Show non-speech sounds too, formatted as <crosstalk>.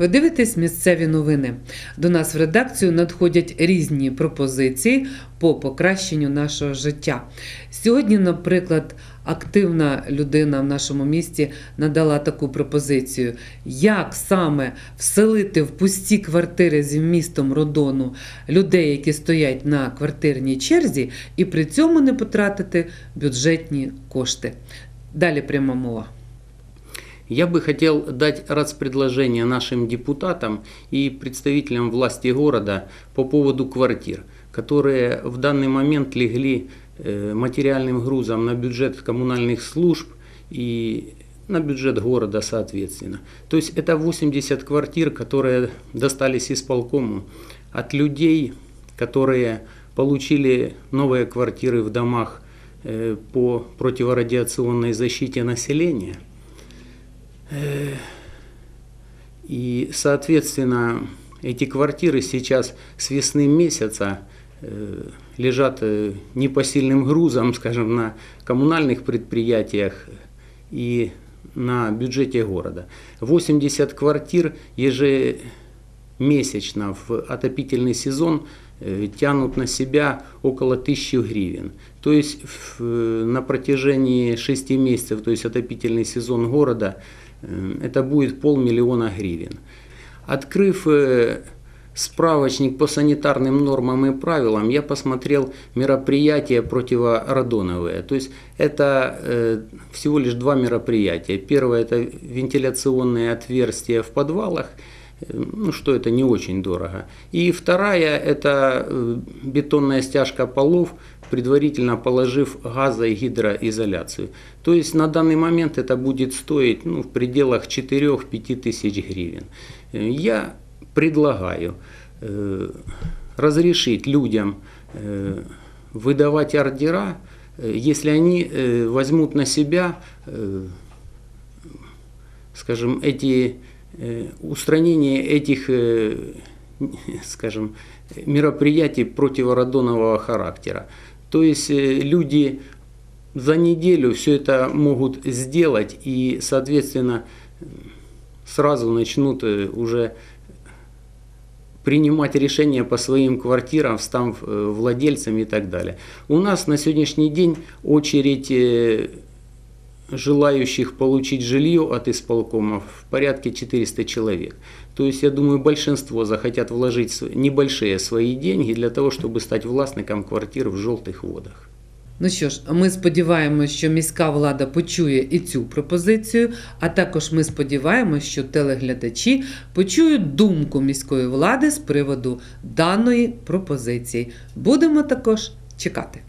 Ви дивитесь місцеві новини. До нас в редакцію надходять різні пропозиції по покращенню нашого життя. Сьогодні, наприклад, активна людина в нашому місті надала таку пропозицію: як саме вселити в пусті квартири з містом Родону людей, які стоять на квартирній черзі, і при цьому не потратити бюджетні кошти. Далі пряма мова. Я бы хотел дать предложение нашим депутатам и представителям власти города по поводу квартир, которые в данный момент легли э, материальным грузом на бюджет коммунальных служб и на бюджет города соответственно. То есть это 80 квартир, которые достались исполкому от людей, которые получили новые квартиры в домах э, по противорадиационной защите населения – и, соответственно, эти квартиры сейчас с весны месяца э, лежат э, непосильным грузом, <laughs> скажем, на коммунальных предприятиях и на бюджете города. 80 квартир ежемесячно в отопительный сезон э, тянут на себя около 1000 гривен. То есть на протяжении 6 месяцев, то есть отопительный сезон города, Э, это будет полмиллиона гривен. Открыв э, справочник по санитарным нормам и правилам, я посмотрел мероприятия противорадоновые. То есть это э, всего лишь два мероприятия. Первое это вентиляционные отверстия в подвалах, ну что это не очень дорого. И вторая это бетонная стяжка полов предварительно положив газо- и гидроизоляцию. То есть на данный момент это будет стоить ну, в пределах 4-5 тысяч гривен. Э, Я предлагаю э, разрешить людям э, выдавать ордера, э, если они э, возьмут на себя, э, скажем, эти э, устранение этих, э, <laughs> скажем, мероприятий противорадонового характера. То есть э, люди за неделю все это могут сделать и, соответственно, сразу начнут э, уже принимать решения по своим квартирам, став э, владельцами и так далее. У нас на сегодняшний день очередь желающих получить жилье от исполкомов в порядке 400 человек. То есть, я думаю, большинство захотят вложить небольшие свои деньги для того, чтобы стать власником квартир в желтых водах. Ну що ж, ми сподіваємося, що міська влада почує і цю пропозицію, а також ми сподіваємося, що телеглядачі почують думку міської влади з приводу даної пропозиції. Будемо також чекати.